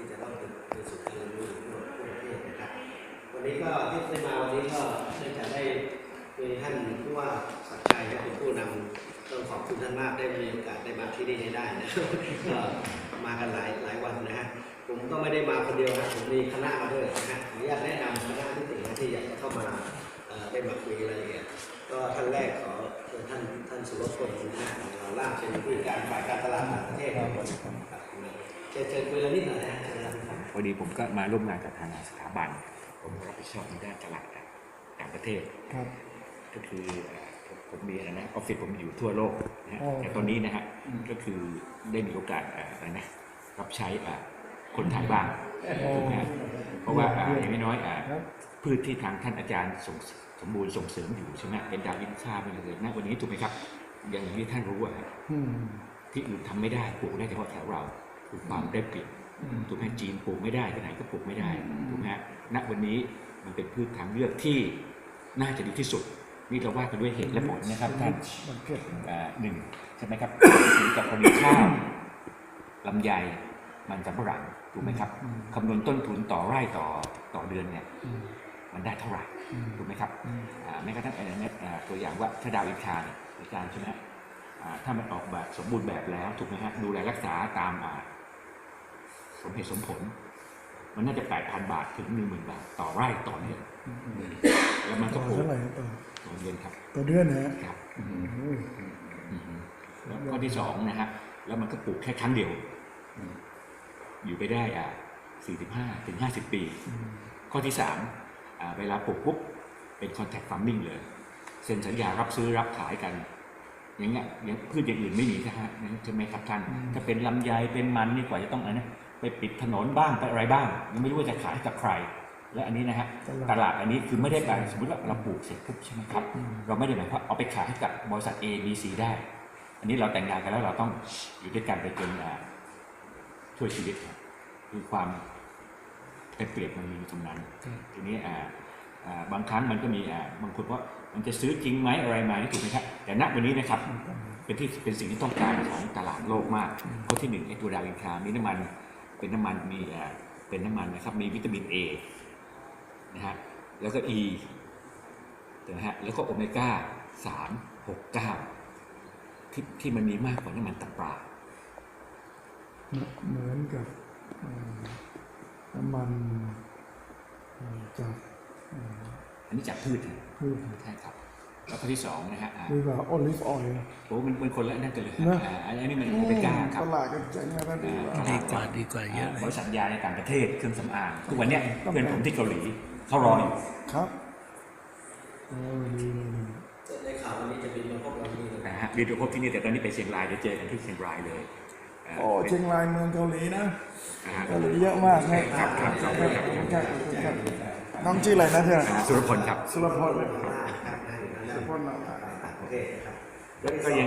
ที่จะต้องเป็นเป็นสู่การเรีนรู้ของทั่วประเทศนะครับ วันนี้ก็ที่ได้มาวันนี้ก็ได้จะได้มีท่านผู้ว่าสักดิ์ชัยเป็นผู้นำต้องขอบคุณท่านมากได้มีโอกาสได้มาที่นี่ให้ได้นะก็มากันหลายหลายวันนะฮะผมก็ไม่ได้มาคนเดียวนะผมมีคณะมาด้วยนะฮะขออนุญาตแนะนำคณะที่ตินะที่อยากจะเข้ามาได้มาคุยอะไรอย่างเงี้ยก็ท่านแรกขอเชิญท่านท่านสุรพลนะฮะเราล่าเป็นผู้การฝ่ายการตลาดต่างประเทศครับครั บเชิญเชิญคุยอะไรนิดหน่อยนะฮะเชิญครับพอดีผมก็มาร่วมงานกับทางสถาบัน ผมรับผิดชอบในด้านตลาดต่างประเทศครับ ก็คือเอ่อผมผมมีอะไรนะออฟฟิศผมอยู่ทั่วโลกนะฮะอ๋อแต่ตอนนี้นะฮะก็คือได้มีโอกาสเอ่ออะไรนะรับใช้เอ่อคนไทยบ้างถูกไหมฮะเพราะว่าอ่าอย่างน้อยๆอ่าครับพืชที่ทางท่านอาจารย์ส่งสมบูรณ์ส่งเสริมอยู่ใช่ไหมเป็นดาวอินทราเป็นอะไรเลยนะวันนี้ถูกไหมครับ อย่างที่ท่านรู้อะฮะอืมที่อื่นทำไม่ได้ปลูกได้เฉพาะแถวเรา คือความได้เปรียบอืมถูกไหมจีนปลูกไม่ได้ที่ไหนก็ปลูกไม่ได้ถูกไหมฮะณวันนี้มันเป็นพืชทางเลือกที่น่าจะดีที่สุด นี่เราว่ากันด้วยเหตุและผลนะครับท่านมันเก็บอ่าหนึ่งใช่ไหมครับถึงกับกรณีข้าวลำไยมันสำปะหลังถูกไหมครับคำนวณต้นทุนต่อไร่ต่อต่อเดือนเนี่ยอืมมันได้เท่าไหร่อืมถูกไหมครับอืมอ่าแม้กระทั่งอะไรเนี่ยอ่าตัวอย่างว่าถ้าดาวอินทราเนี่ยอาจารย์ใช่ไหมฮะอ่าถ้ามันออกแบบสมบูรณ์แบบแล้วถูกไหมฮะดูแลรักษาตามอ่า สมเหตุสมผล มันน่าจะ8,000บาทถึง10,000บาท ต่อไร่ต่อเดือนอืมอืมแล้วมันต่ก็อปลูกเท่าไหร่ต่อต่อเดือนครับต่อเดือนนะฮะครับโอ้ยอืมแล้วข้อที่สองนะฮะแล้วมันก็ปลูกแค่ครั้งเดียว อยู่ไปได้อ่า45ถึง50ปีอืมข้อที่สามอ่าเวลาปลูกปุ๊บเป็น contact farming เลย เซ็นสัญญารับซื้อรับขายกัน อย่างเงี้ยอย่างพืชอย่างอื่นไม่มีใช่ไหมใช่ไหมครับท่าน ถ้าเป็นลำไยเป็นมันนี่กว่าจะต้องอะไรนะ ไปปิดถนนบ้างไปอะไรบ้าง ยังไม่รู้ว่าจะขายให้กับใคร และอันนี้นะฮะตลาดอันนี้คือไม่ได้ไปสมมติว่าเราปลูกเสร็จปุ๊บใช่ไหมครับ เราไม่ได้หมายความว่าเอาไปขายให้กับบริษัท A B C ได้ อันนี้เราแต่งงานกันแล้วเราต้องอยู่ด้วยกันไปจนอ่าช่วยชีวิตครับคือความเป็นเปรียบมันมีอยู่ตรงนั้น ทีนี้อ่าอ่าบางครั้งมันก็มีอ่าบางคนว่ามันจะซื้อจริงไหมอะไรไหมถูกไหมครับแต่ณวันนี้นะครับ เป็นที่เป็นสิ่งที่ต้องการของตลาดโลกมากเพราะที่หนึ่งไอ้ตัวดาวอินทรามีน้ำมัน เป็นน้ำมันมีอ่าเป็นน้ำมันนะครับ มีวิตามิน A นะฮะแล้วก็ E นะฮะแล้วก็โอเมก้าสามหกเก้าที่ที่มันมีมากกว่าน้ำมันตับปลาเหมือนกับเอ่อน้ำมันเอ่อจากเอ่ออันนี้จากพืชนะพืชใช่ครับ แล้วข้อที่สองนะฮะอ่าหรือว่าโอลิฟออยล์โอ้มันมันคนละนั่นกันเลยฮะเนอะอ่าอันนี้มันโอเมก้าครับ ตลาดก็เจ๋งนะท่านดีว่า ดีกว่าดีกว่าเยอะเลบยริษัทยาในต่างประเทศเครื่องสำอางทุกวันเนี้ยเพื่อนผมที่เกาหลีเขารออยู่ครับโอ้ดีเลยดีได้ข่าววันนี้จะบินมาพบเราที่นี่นะนะฮะวิดีโอพบที่นี่แต่ตอนนี้ไปเชียงรายเดี๋ยวเจอกันที่เชียงรายเลยาโอ้เชียงรายเมืองเกาหลีนะนะฮะเกาหลีเยอะมากนะครับครับครับครับครับครับครับน้องชื่ออะไรนะเธออ่าสุรพลครับ สุรพล ครับได้อยู่นะสุราโอเคครับก็ยัง